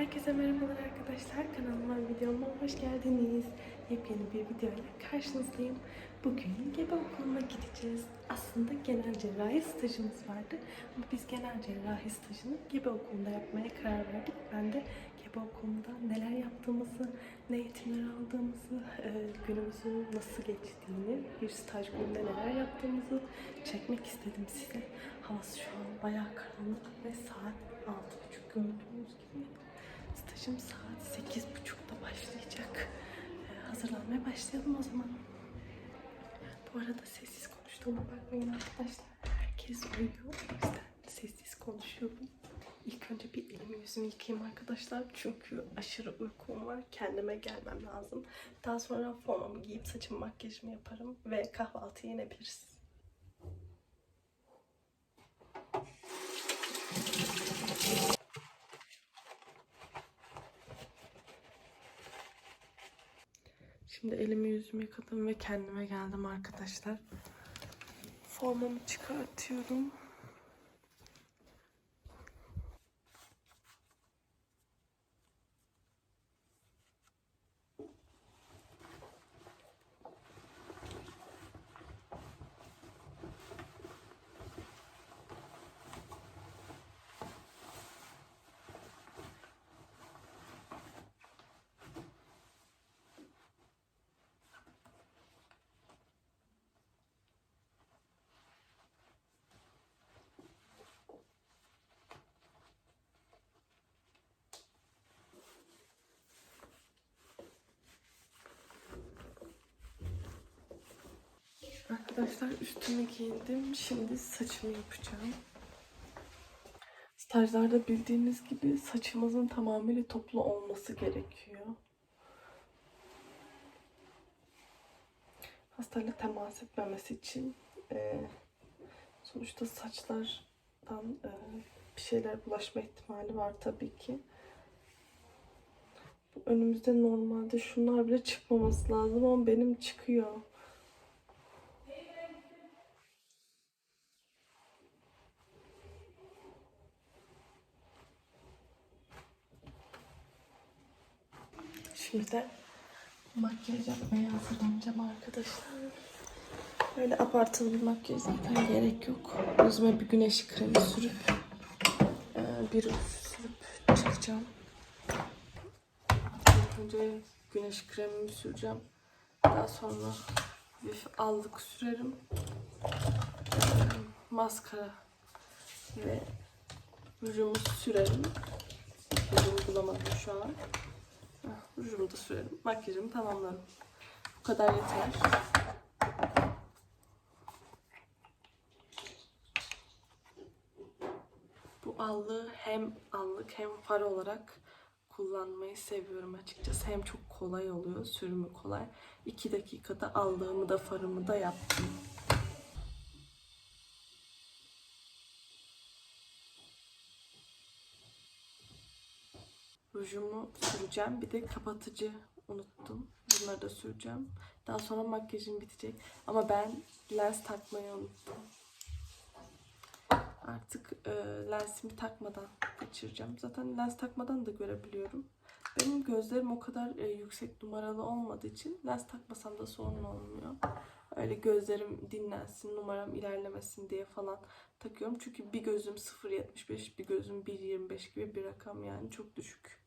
Herkese merhabalar arkadaşlar. Kanalıma videoma hoş geldiniz. Yepyeni bir videoyla karşınızdayım. Bugün gebe okuluna gideceğiz. Aslında genel cerrahi stajımız vardı. Ama biz genel cerrahi stajını gebe okulunda yapmaya karar verdik. Ben de gebe okulunda neler yaptığımızı, ne eğitimler aldığımızı, e, günümüzün nasıl geçtiğini, bir staj gününde neler yaptığımızı çekmek istedim size. Havası şu an bayağı karanlık ve saat 6.30 gördüğünüz gibi. Stajım saat 8.30'da başlayacak. Ee, hazırlanmaya başlayalım o zaman. Bu arada sessiz konuştuğuma bakmayın arkadaşlar. Herkes uyuyor. O yüzden sessiz konuşuyorum. İlk önce bir elimi yüzümü yıkayayım arkadaşlar. Çünkü aşırı uykum var. Kendime gelmem lazım. Daha sonra formamı giyip saçımı makyajımı yaparım. Ve kahvaltıya inebiliriz. Şimdi elimi yüzümü yıkadım ve kendime geldim arkadaşlar. Formamı çıkartıyorum. Arkadaşlar üstümü giyindim. Şimdi saçımı yapacağım. Stajlarda bildiğiniz gibi saçımızın tamamıyla toplu olması gerekiyor. Hastayla temas etmemesi için e, sonuçta saçlardan e, bir şeyler bulaşma ihtimali var tabii ki. Önümüzde normalde şunlar bile çıkmaması lazım ama benim çıkıyor. Şimdi makyaj yapmaya hazırlanacağım arkadaşlar. Öyle abartılı bir makyaj zaten gerek yok. Yüzüme bir güneş kremi sürüp e, bir ruj sürüp çıkacağım. Önce güneş kremimi süreceğim. Daha sonra bir allık sürerim. Maskara ve rujumu sürerim. Rujumu bulamadım şu an. Rujumu da sürerim. Makyajımı tamamlarım. Bu kadar yeter. Bu allığı hem allık hem far olarak kullanmayı seviyorum açıkçası. Hem çok kolay oluyor, sürümü kolay. 2 dakikada allığımı da farımı da yaptım. Rujumu süreceğim. Bir de kapatıcı unuttum. Bunları da süreceğim. Daha sonra makyajım bitecek. Ama ben lens takmayı unuttum. Artık e, lensimi takmadan geçireceğim. Zaten lens takmadan da görebiliyorum. Benim gözlerim o kadar e, yüksek numaralı olmadığı için lens takmasam da sorun olmuyor. Öyle gözlerim dinlensin, numaram ilerlemesin diye falan takıyorum. Çünkü bir gözüm 0.75, bir gözüm 1.25 gibi bir rakam yani çok düşük.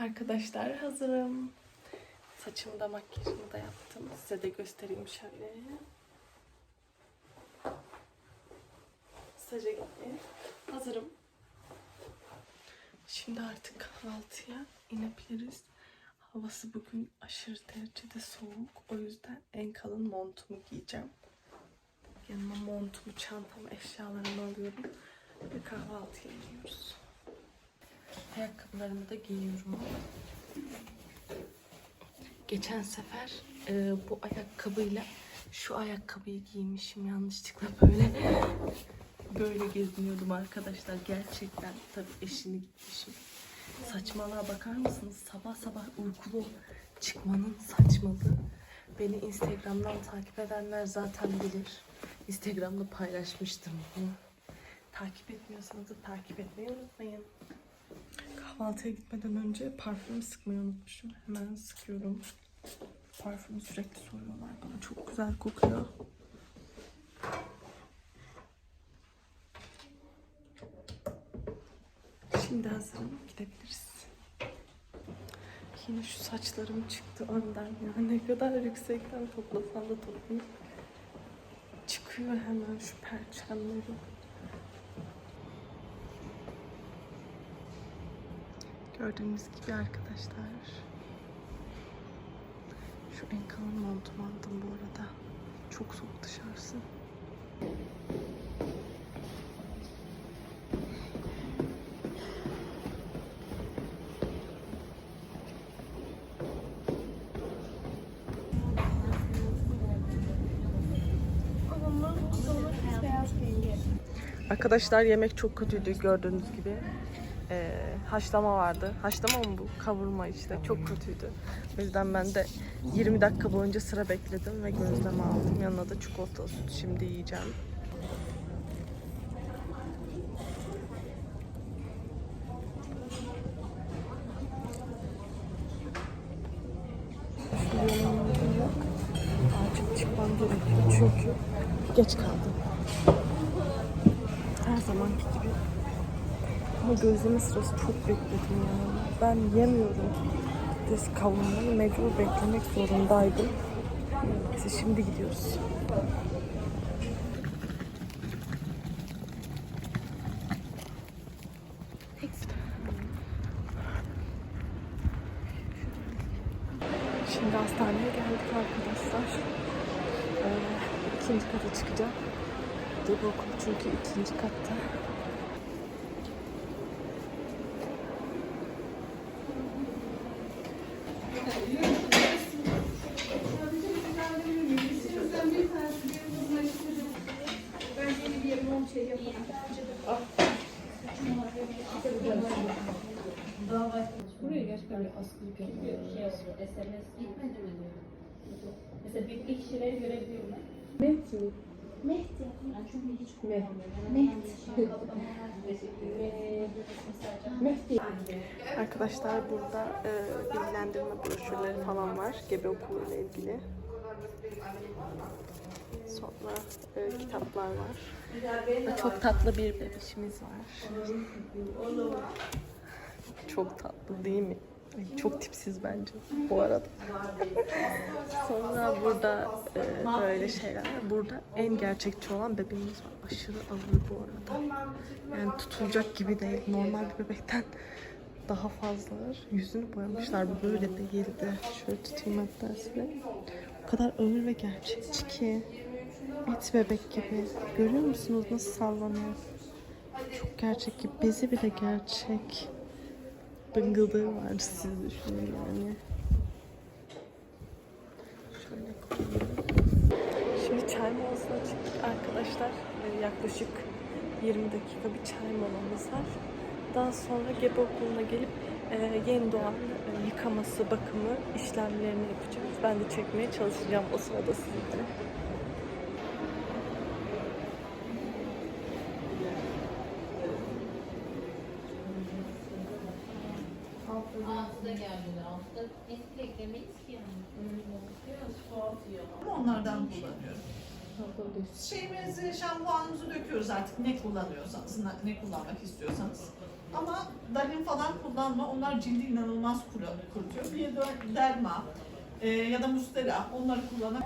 Arkadaşlar hazırım. Saçımı da makyajımı da yaptım. Size de göstereyim şöyle. Staja gitmeye hazırım. Şimdi artık kahvaltıya inebiliriz. Havası bugün aşırı derecede soğuk. O yüzden en kalın montumu giyeceğim. Yanıma montumu, çantamı, eşyalarımı alıyorum. Ve kahvaltıya gidiyoruz. Ayakkabılarımı da giyiyorum. Geçen sefer e, bu ayakkabıyla şu ayakkabıyı giymişim yanlışlıkla böyle böyle geziniyordum arkadaşlar gerçekten tabii eşini gitmişim saçmalığa bakar mısınız? Sabah sabah uykulu çıkmanın saçmalığı. Beni Instagram'dan takip edenler zaten bilir. Instagram'da paylaşmıştım bunu. Takip etmiyorsanız da takip etmeyi unutmayın. Kahvaltıya gitmeden önce parfüm sıkmayı unutmuşum. Hemen sıkıyorum. Parfümü sürekli soruyorlar bana. Çok güzel kokuyor. Şimdi hazırım. Gidebiliriz. Yine şu saçlarım çıktı önden ya. Ne kadar yüksekten toplasan da toplayayım. Çıkıyor hemen şu perçemleri. Gördüğünüz gibi arkadaşlar. Şu en kalın montumu aldım bu arada. Çok soğuk dışarısı. Arkadaşlar yemek çok kötüydü gördüğünüz gibi. Ee, haşlama vardı. Haşlama mı bu? Kavurma işte. Çok kötüydü. O yüzden ben de 20 dakika boyunca sıra bekledim ve gözleme aldım. Yanına da çikolatalı süt şimdi yiyeceğim. Acil çıkmam gerekiyor çünkü geç kaldım. Her zamanki gibi. Ama gözleme sırası çok bekledim ya. Ben yemiyorum. Biz kavurmayı mecbur beklemek zorundaydım. Neyse şimdi gidiyoruz. Şimdi hastaneye geldik arkadaşlar. Ee, ikinci kata çıkacağım. Okulu çünkü ikinci katta. Buraya gerçekten bir askılık yapıyor. Şey oluyor, SMS gitmedi mi diyor. Mesela bir kişileri görebiliyor mu? Met mi? Mehdi. Ben çünkü hiç kullanmıyorum. Mehdi. Mehdi. Arkadaşlar burada e, bilgilendirme broşürleri falan var. Gebe okulu ile ilgili. Sonra e, kitaplar var. Ve Çok tatlı bir bebişimiz var. Çok tatlı değil mi? Ay, çok tipsiz bence bu arada. Sonra burada e, böyle şeyler. Burada en gerçekçi olan bebeğimiz var. Aşırı ağır bu arada. Yani tutulacak gibi değil. Normal bir bebekten daha fazla. Yüzünü boyamışlar. Böyle değildi. Şöyle tutayım hatta. O kadar ağır ve gerçekçi ki. Et bebek gibi. Görüyor musunuz nasıl sallanıyor? Çok gerçek gibi. Bezi bile gerçek. Bıngıldığı var siz düşünün yani. Şöyle. Şimdi çay molasına çıktık arkadaşlar. Yaklaşık 20 dakika bir çay molamız var. Daha sonra gebe okuluna gelip e, yeni doğan e, yıkaması, bakımı işlemlerini yapacağız. Ben de çekmeye çalışacağım o sırada sizlere. Altıda geldiler. Altıda biz beklemeyiz ki yani. Onlardan kullanıyorum. Şeyimizi, şampuanımızı döküyoruz artık ne kullanıyorsanız, ne- kullanmak istiyorsanız. Ama dalin falan kullanma, onlar cildi inanılmaz kuru- kurutuyor. Bir de derma e, ya da mustera, onları kullanıp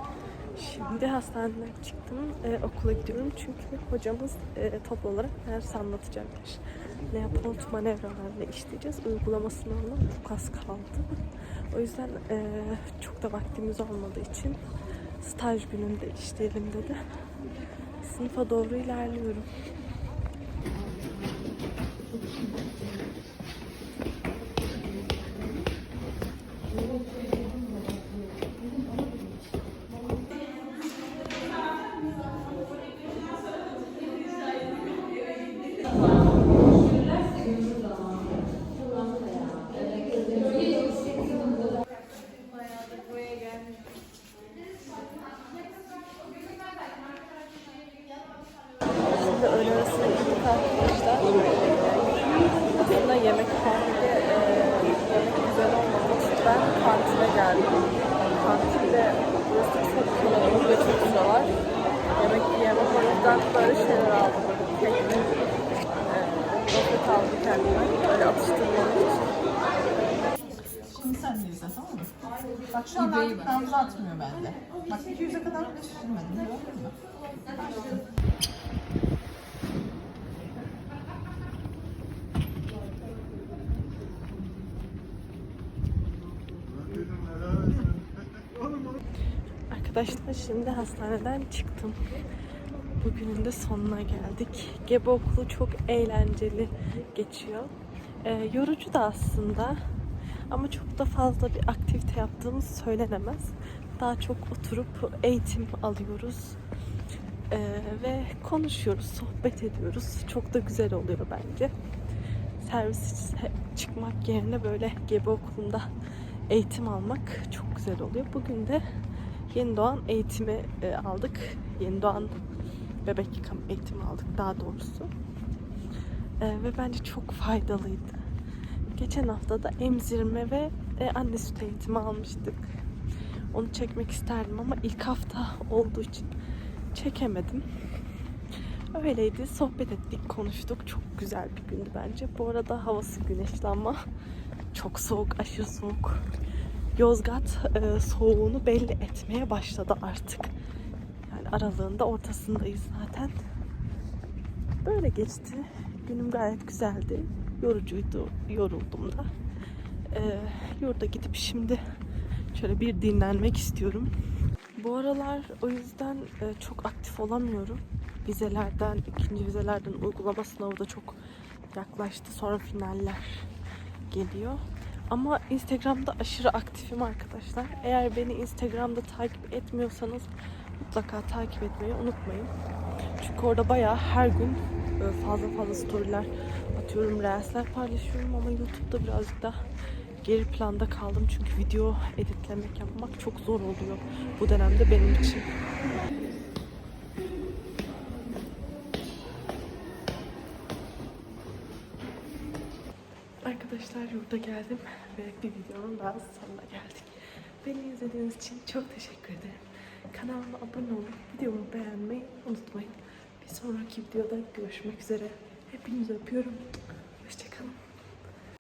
Şimdi hastaneden çıktım. Ee, okula gidiyorum çünkü hocamız e, toplu olarak ders anlatacakmış. Leopold manevralarla işleyeceğiz. Uygulamasını ona çok az kaldı. O yüzden e, çok da vaktimiz olmadığı için staj gününde işleyelim dedi. Sınıfa doğru ilerliyorum. ve öğle arasında iki arkadaşlar. Aslında yemek partide e, yemek güzel olmaması ben partide geldim. Partide burası çok kalabalık ve çok güzel var. Yemek yiyemem o böyle şeyler aldım. Kekli, e, roket aldım kendime. Böyle atıştırmalık için. Şimdi? Bak şu an damla atmıyor bende. Bak 200'e kadar bile şişirmedim. Gördün mü? Arkadaşlar şimdi hastaneden çıktım. Bugünün de sonuna geldik. Gebe okulu çok eğlenceli geçiyor. Ee, yorucu da aslında. Ama çok da fazla bir aktivite yaptığımız söylenemez. Daha çok oturup eğitim alıyoruz. Ee, ve konuşuyoruz, sohbet ediyoruz. Çok da güzel oluyor bence. Servis çıkmak yerine böyle gebe okulunda eğitim almak çok güzel oluyor. Bugün de yeni doğan eğitimi e, aldık. Yeni doğan bebek yıkama eğitimi aldık daha doğrusu. E, ve bence çok faydalıydı. Geçen hafta da emzirme ve e, anne süt eğitimi almıştık. Onu çekmek isterdim ama ilk hafta olduğu için çekemedim. Öyleydi. Sohbet ettik, konuştuk. Çok güzel bir gündü bence. Bu arada havası güneşli ama çok soğuk, aşırı soğuk. Yozgat e, soğuğunu belli etmeye başladı artık. Yani aralığında ortasındayız zaten. Böyle geçti. Günüm gayet güzeldi. Yorucuydu. Yoruldum da. E, yurda gidip şimdi şöyle bir dinlenmek istiyorum. Bu aralar o yüzden e, çok aktif olamıyorum. Vizelerden, ikinci vizelerden uygulama sınavı da çok yaklaştı. Sonra finaller geliyor. Ama Instagram'da aşırı aktifim arkadaşlar. Eğer beni Instagram'da takip etmiyorsanız mutlaka takip etmeyi unutmayın. Çünkü orada bayağı her gün e, fazla fazla storyler atıyorum, reelsler paylaşıyorum ama YouTube'da birazcık da geri planda kaldım. Çünkü video editlemek yapmak çok zor oluyor bu dönemde benim için. Arkadaşlar yurda geldim ve bir videonun daha sonuna geldik. Beni izlediğiniz için çok teşekkür ederim. Kanalıma abone olup videomu beğenmeyi unutmayın. Bir sonraki videoda görüşmek üzere. Hepinizi öpüyorum.